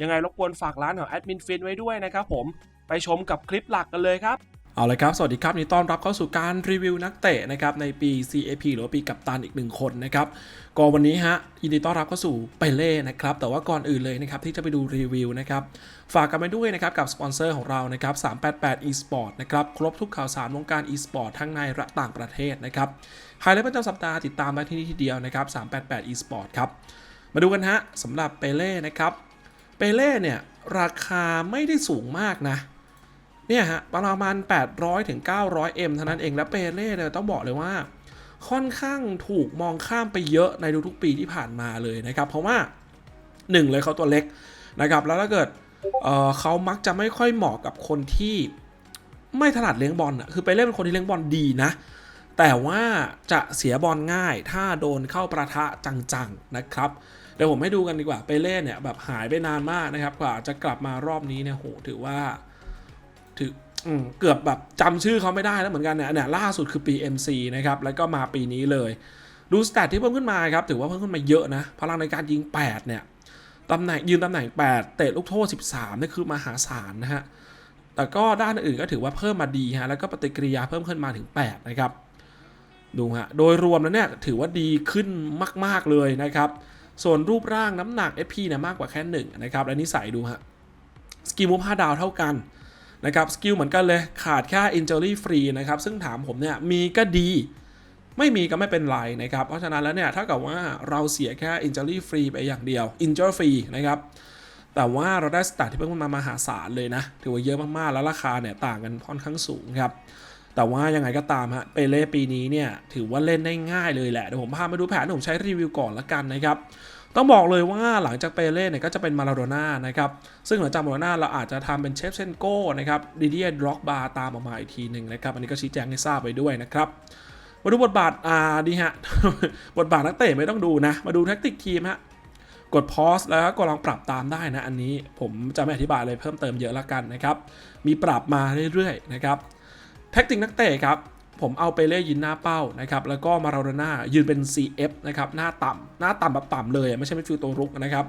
ยังไงรบกวนฝากร้านของแอดมินฟินไว้ด้วยนะครับผมไปชมกับคลิปหลักกันเลยครับเอาเลยครับ สวัสดีครับยินดีต้อนรับเข้าสู่การรีวิวนักเตะนะครับในปี CAP หรือว่าปีกัปตันอีกหนึ่งคนนะครับก็วันนี้ฮะยินดีต้อนรับเข้าสู่เปเล่นะครับ แต่ว่าก่อนอื่นเลยนะครับที่จะไปดูรีวิวนะครับ ฝากกันไปด้วยนะครับกับสปอนเซอร์ของเรานะครับ 388 eSport นะครับ ครบทุกข่าวสารวงการ eSport ทั้งในและต่างประเทศนะครับไฮไลท์ประจำสัปดาห์ติดตามได้ที่นี่ทีเดียวนะครับ 388 eSport ครับ มาดูกันฮะสำหรับเปเล่นะครับ เปเล่เนี่ย ราคาไม่ได้สูงมากนะ เนี่ยฮะ ประมาณ 800ถึง900 M เท่านั้นเอง แล้วเปเล่เนี่ยต้องบอกเลยว่า ค่อนข้างถูกมองข้ามไปเยอะในทุกๆปีที่ผ่านมาเลยนะครับ เพราะว่า 1 เลยเขาตัวเล็กนะครับ แล้วถ้าเกิดเเขามักจะไม่ค่อยเหมาะกับคนที่ไม่ถนัดเลี้ยงบอลอะคือไปเล่นเป็นคนที่เลี้ยงบอลดีนะ แต่ว่าจะเสียบอลง่ายถ้าโดนเข้าประทะจังๆนะครับ เดี๋ยวผมให้ดูกันดีกว่าไปเล่นเนี่ยแบบหายไปนานมากนะครับ กว่าจะกลับมารอบนี้เนี่ยโหถือว่าถือเกือบแบบจำชื่อเขาไม่ได้แล้วเหมือนกันเนี่ยเนี่ยล่าสุดคือปี MC นะครับแล้วก็มาปีนี้เลย ดูสแตทที่เพิ่มขึ้นมาครับถือว่าเพิ่มขึ้นมาเยอะนะพลังในการยิง 8 เนี่ยตำแหน่งยืนตำแหน่ง 8 เตะลูกโทษ 13นี่คือมหาศาลนะฮะแต่ก็ด้านอื่นก็ถือว่าเพิ่มมาดีฮะแล้วก็ปฏิกิริยาเพิ่มขึ้นมาถึง 8 นะครับดูฮะโดยรวมแล้วเนี่ยถือว่าดีขึ้นมาก ๆเลยนะครับ ส่วนรูปร่างน้ำหนัก FP เนี่ยมากกว่าแค่1นะครับและนิสัยดูฮะสกิลมูฟ5ดาวเท่ากันนะครับสกิลเหมือนกันเลยขาดแค่ injury free นะครับซึ่งถามผมเนี่ยมีก็ดีไม่มีก็ไม่เป็นไรนะครับ เพราะฉะนั้นแล้วเนี่ยถ้ากับว่าเราเสียแค่ injury free ไปอย่างเดียว injury free นะครับ แต่ว่าเราได้สตาร์ทที่เพิ่มมามหาศาลเลยนะ ถือว่าเยอะมากๆ แล้วราคาเนี่ยต่างกันค่อนข้างสูงครับ แต่ว่ายังไงก็ตามฮะเปเล่ปีนี้เนี่ยถือว่าเล่นได้ง่ายเลยแหละเดี๋ยวผมพามาดูแผนที่ผมใช้รีวิวก่อนละกันนะครับต้องบอกเลยว่าหลังจากเปเล่เนี่ยก็จะเป็นมาราโดน่านะครับซึ่งหลังจากมาราโดน่าเราอาจจะทำเป็นเชฟเซนโก้นะครับดิเดียดร็อกบาร์ตามออกมาอีกทีหนึ่งนะครับอันนี้ก็ชี้แจงให้ทราบไปด้วยนะครับมาดูบทบาทอ่าดีฮะบทบาทนักเตะไม่ต้องดูนะ มาดูแท็กติกทีมฮะกดพอสแล้วก็ลองปรับตามได้นะ อันนี้ผมจะไม่อธิบายเลยเพิ่มเติมเยอะละกันนะครับ มีปรับมาเรื่อยๆนะครับ แท็กติกนักเตะครับผมเอาไปเล่ยืนหน้าเป้านะครับแล้วก็มาราโดน่ายืนเป็น CF นะครับหน้าต่ำหน้าต่ำแบบต่ำเลยไม่ใช่เป็นฟิลตัวรุกนะครับ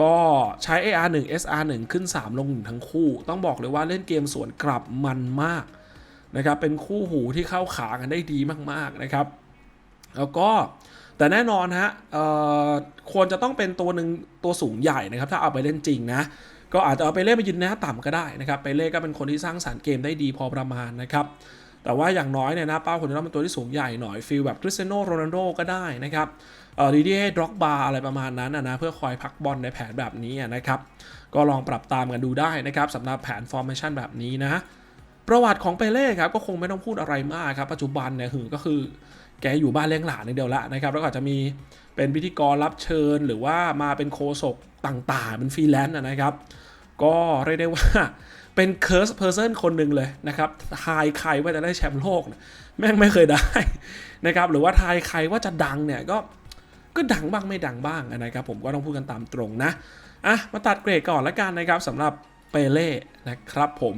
ก็ใช้ AR1 SR1 ขึ้น 3 ลง 1 ทั้งคู่ ต้องบอกเลยว่าเล่นเกมสวนกลับมันมากนะครับเป็นคู่หูที่เข้าขากันได้ดีมากๆนะครับ แล้วก็แต่แน่นอนฮะควรจะต้องเป็นตัวหนึ่งตัวสูงใหญ่นะครับ ถ้าเอาไปเล่นจริงนะ ก็อาจจะเอาไปเล่นไปยืนหน้าต่ำก็ได้นะครับไปเล่ก็เป็นคนที่สร้างสารรค์เกมได้ดีพอประมาณนะครับแต่ว่าอย่างน้อยเนี่ยนะเป้าคนจะต้องเป็นตัวที่สูงใหญ่หน่อยฟีลแบบคริสเตียโนโรนัลโดก็ได้นะครับเอ่อดีดีดร็อกบาอะไรประมาณนั้นนะนะเพื่อคอยพักบอลในแผนแบบนี้นะครับก็ลองปรับตามกันดูได้นะครับสำหรับแผนฟอร์เมชันแบบนี้นะ ประวัติของเปเล่ครับก็คงไม่ต้องพูดอะไรมากครับ ปัจจุบันเนี่ยคือก็คือแกอยู่บ้านเลี้ยงหลานในเดียวละนะครับ แล้วก็จะมีเป็นพิธีกรรับเชิญหรือว่ามาเป็นโคศกต่างๆ เป็นฟรีแลนซ์นะครับ ก็เรียกได้ว่าเป็นเคิร์สเพอร์เซนคนหนึ่งเลยนะครับ ทายใครว่าจะได้แชมป์โลก แม่งไม่เคยได้นะครับ หรือว่าทายใครว่าจะดังเนี่ยก็ก็ดังบ้างไม่ดังบ้างนะครับผมก็ต้องพูดกันตามตรงนะอะมาตัดเกรดก่อนละกันนะครับสำหรับเปเล่นะครับผม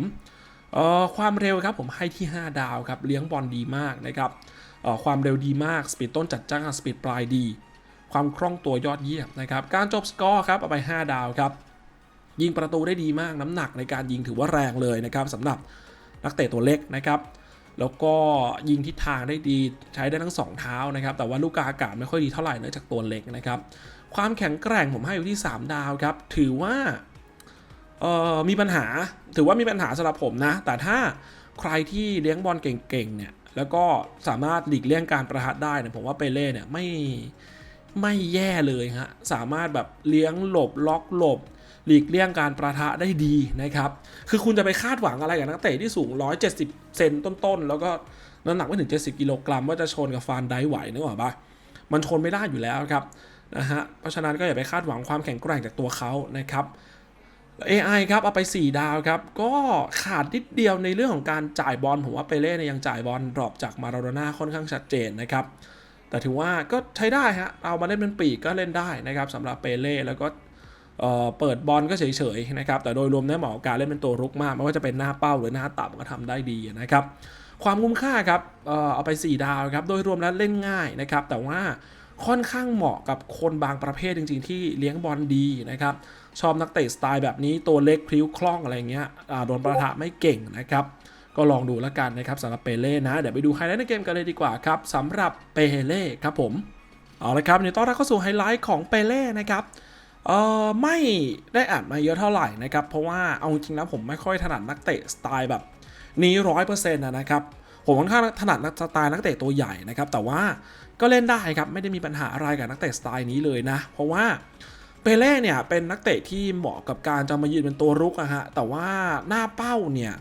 เอ่อความเร็วครับผมให้ที่ 5 ดาวครับเลี้ยงบอลดีมากนะครับเอ่อความเร็วดีมากสปีดต้นจัดจ้านสปีดปลายดี ความคล่องตัวยอดเยี่ยมนะครับการจบสกอร์ครับเอาไป 5 ดาวครับยิงประตูได้ดีมากน้ำหนักในการยิงถือว่าแรงเลยนะครับสำหรับนักเตะตัวเล็กนะครับแล้วก็ยิงทิศทางได้ดีใช้ได้ทั้ง 2 เท้านะครับแต่ว่าลูกกาอากาศไม่ค่อยดีเท่าไหร่เนื่องจากตัวเล็กนะครับความแข็งแกร่งผมให้อยู่ที่ 3 ดาวครับถือว่า เอ่อมีปัญหาถือว่ามีปัญหาสำหรับผมนะ แต่ถ้าใครที่เลี้ยงบอลเก่งๆเนี่ยแล้วก็สามารถหลีกเลี่ยงการประทะได้เนี่ยผมว่าเปเล่เนี่ยไม่ไม่แย่เลยฮะสามารถแบบเลี้ยงหลบล็อกหลบ หลีกเลี่ยงการประทะได้ดีนะครับ คือคุณจะไปคาดหวังอะไรกับนักเตะที่สูง 170 เซนต้นๆ แล้วก็น้ำหนักไม่ถึง 70 กิโลกรัมว่าจะชนกับฟานไดไหวนึกออกปะมันชนไม่ได้อยู่แล้วครับนะฮะเพราะฉะนั้นก็อย่าไปคาดหวังความแข็งแกร่งจากตัวเขานะครับ AI ครับเอาไป 4 ดาวครับ ก็ขาดนิดเดียวในเรื่องของการจ่ายบอลผมว่าเปเล่เนี่ยยังจ่ายบอลดรอปจากมาราโดน่าค่อนข้างชัดเจนนะครับ แต่ถือว่าก็ใช้ได้ฮะเอามาเล่นเป็นปีกก็เล่นได้นะครับสำหรับเปเล่แล้วก็เอ่อเปิดบอลก็เฉยๆนะครับ แต่โดยรวมเนี่ยเหมาะกับการเล่นเป็นตัวรุกมาก ไม่ว่าจะเป็นหน้าเป้าหรือหน้าต่ำก็ทำได้ดีนะครับ ความคุ้มค่าครับเอ่อเอาไป 4 ดาวครับ โดยรวมแล้วเล่นง่ายนะครับ แต่ว่า ค่อนข้างเหมาะกับคนบางประเภทจริง ๆ ที่เลี้ยงบอลดีนะครับชอบนักเตะสไตล์แบบนี้ตัวเล็กพลิ้วคล่องอะไรเงี้ยโดนประทะไม่เก่งนะครับก็ลองดูแล้วกันนะครับสำหรับเปเล่นะ เดี๋ยวไปดูไฮไลท์ในเกมกันเลยดีกว่าครับสำหรับเปเล่ครับผมเอาละครับเดี๋ยต้อนรับเข้าสู่ไฮไลท์ของเปเล่นะครับเอ่อไม่ได้อ่านมาเยอะเท่าไหร่นะครับ เพราะว่าเอาจริงๆนะผมไม่ค่อยถนัดนักเตะสไตล์แบบนี้ร้อยเปอร์เซ็นต์นะครับ ผมค่อนข้างถนัดนักสไตล์นักเตะตัวใหญ่นะครับ แต่ว่าก็เล่นได้ครับ ไม่ได้มีปัญหาอะไรกับนักเตะสไตล์นี้เลยนะ เพราะว่าเปเล่เนี่ยเป็นนักเตะที่เหมาะกับการจะมายืนเป็นตัวรุกอะฮะ แต่ว่าหน้าเป้าเนี่ย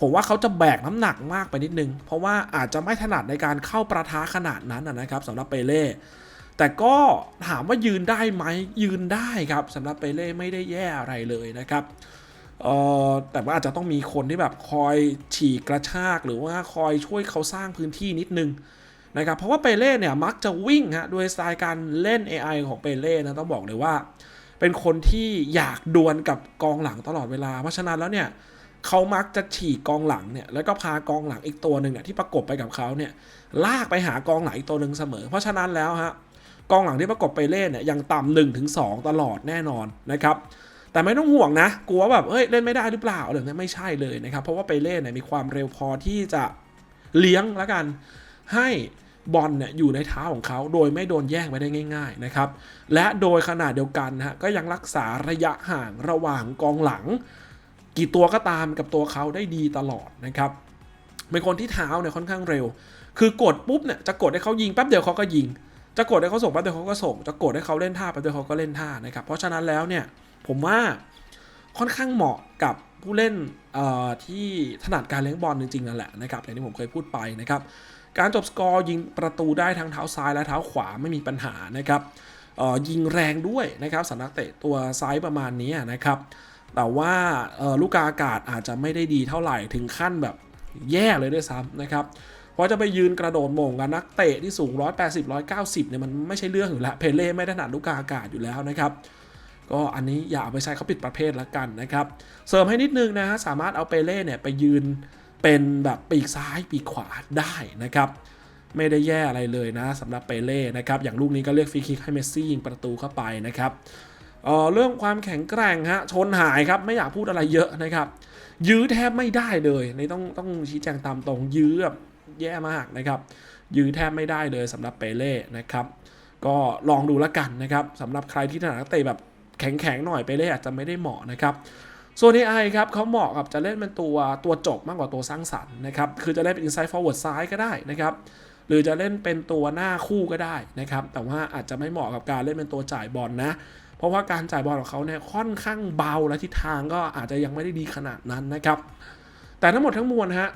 ผมว่าเขาจะแบกน้ำหนักมากไปนิดนึง เพราะว่าอาจจะไม่ถนัดในการเข้าประท้าขนาดนั้นนะนะครับสำหรับเปเล่ แต่ก็ถามว่ายืนได้ไหมยืนได้ครับสำหรับเปเล่ไม่ได้แย่อะไรเลยนะครับ เอ่อแต่ว่าอาจจะต้องมีคนที่แบบคอยฉีกกระชากหรือว่าคอยช่วยเขาสร้างพื้นที่นิดนึงนะครับเพราะว่าเปเล่เนี่ยมักจะวิ่งฮะโดยสไตล์การเล่น AI ของเปเล่นะต้องบอกเลยว่า เป็นคนที่อยากดวลกับกองหลังตลอดเวลา เพราะฉะนั้นแล้วเนี่ยเขามักจะฉีกกองหลังเนี่ยแล้วก็พากองหลังอีกตัวหนึ่งเนี่ยที่ประกบไปกับเขาเนี่ยลากไปหากองหลังอีกตัวหนึ่งเสมอ เพราะฉะนั้นแล้วฮะกองหลังที่ประกบไปเล่นเนี่ยยังต่ำหนึ่งถึงสองตลอดแน่นอนนะครับ แต่ไม่ต้องห่วงนะ กลัวแบบเฮ้ยเล่นไม่ได้หรือเปล่าอะไรแบบนี้ไม่ใช่เลยนะครับ เพราะว่าไปเล่นเนี่ยมีความเร็วพอที่จะเลี้ยงแล้วกัน ให้บอลเนี่ยอยู่ในเท้าของเขาโดยไม่โดนแย่งไปได้ง่าย ๆนะครับ และโดยขนาดเดียวกันนะฮะก็ยังรักษาระยะห่างระหว่างกองหลัง กี่ตัวก็ตามกับตัวเขาได้ดีตลอดนะครับเป็นคนที่เท้าเนี่ยค่อนข้างเร็ว คือกดปุ๊บเนี่ยจะกดให้เขายิงแป๊บเดียวเขาก็ยิง จะกดให้เขาส่งแป๊บเดียวเขาก็ส่ง จะกดให้เขาเล่นท่าแป๊บเดียวเขาก็เล่นท่านะครับ เพราะฉะนั้นแล้วเนี่ยผมว่าค่อนข้างเหมาะกับผู้เล่นที่ถนัดการเลี้ยงบอลจริงๆนั่นแหละนะครับอย่างที่ผมเคยพูดไปนะครับการจบสกอร์ยิงประตูได้ทั้งเท้าซ้ายและเท้าขวาไม่มีปัญหานะครับยิงแรงด้วยนะครับสำนักเตะตัวซ้ายประมาณนี้นะครับ แต่ว่าลูกกาอากาศอาจจะไม่ได้ดีเท่าไหร่ถึงขั้นแบบแย่เลยด้วยซ้ำนะครับ ราะจะไปยืนกระโดดโมงกับนักเตะที่สูง 180 190เนี่ยมันไม่ใช่เรื่องอยู่แล้ว เพเล่ไม่ถนัดลูกกาอากาศอยู่แล้วนะครับก็อันนี้อย่าเอาไปใช้เขาปิดประเภทละกันนะครับ เสริมให้นิดนึงนะฮะสามารถเอาเปเล่เนี่ยไปยืนเป็นแบบปีกซ้ายปีกขวาได้นะครับ ไม่ได้แย่อะไรเลยนะสำหรับเปเล่นะครับ อย่างลูกนี้ก็เรียกฟรีคิกให้เมสซี่ยิงประตูเข้าไปนะครับเอ่อเรื่องความแข็งแกร่งฮะชนหายครับไม่อยากพูดอะไรเยอะนะครับ ยื้อแทบไม่ได้เลยในต้องต้องชี้แจงตามตรงยื้อแบบ แย่มากนะครับยื้อแทบไม่ได้เลยสำหรับเปเล่นะครับก็ลองดูแล้วกันนะครับสำหรับใครที่ถนัดเตะแบบแข็งๆหน่อยเปเล่อาจจะไม่ได้เหมาะนะครับส่วน AI ครับเขาเหมาะกับจะเล่นเป็นตัวตัวจบมากกว่าตัวสร้างสรรค์นะครับคือจะเล่นเป็น inside forward ซ้ายก็ได้นะครับหรือจะเล่นเป็นตัวหน้าคู่ก็ได้นะครับแต่ว่าอาจจะไม่เหมาะกับการเล่นเป็นตัวจ่ายบอลนะเพราะว่าการจ่ายบอลของเขาเนี่ยค่อนข้างเบาและทิศทางก็อาจจะยังไม่ได้ดีขนาดนั้นนะครับ แต่ทั้งหมดทั้งมวลฮะ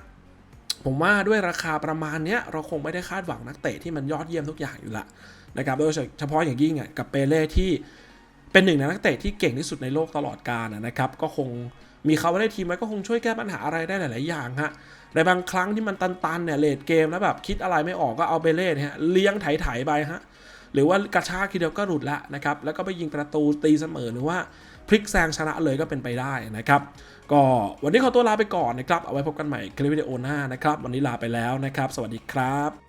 ผมว่าด้วยราคาประมาณเนี้ยเราคงไม่ได้คาดหวังนักเตะที่มันยอดเยี่ยมทุกอย่างอยู่ละนะครับโดยเฉพาะอย่างยิ่งอะกับเปเล่ที่เป็นหนึ่งในนักเตะที่เก่งที่สุดในโลกตลอดกาลนะครับ ก็คงมีเขาไว้ในทีมไว้ก็คงช่วยแก้ปัญหาอะไรได้หลาย ๆ อย่างฮะในบางครั้งที่มันตัน ๆ เนี่ยเลดเกมแล้วแบบคิดอะไรไม่ออกก็เอาเปเล่เนี่ยฮะเลี้ยงไถๆไปฮะหรือว่ากระชากทีเดียวก็หลุดละนะครับแล้วก็ไปยิงประตูตีเสมอหรือว่า พลิกแซงชนะเลยก็เป็นไปได้นะครับ ก็วันนี้ขอตัวลาไปก่อนนะครับ เอาไว้พบกันใหม่คลิปวิดีโอหน้านะครับ วันนี้ลาไปแล้วนะครับ สวัสดีครับ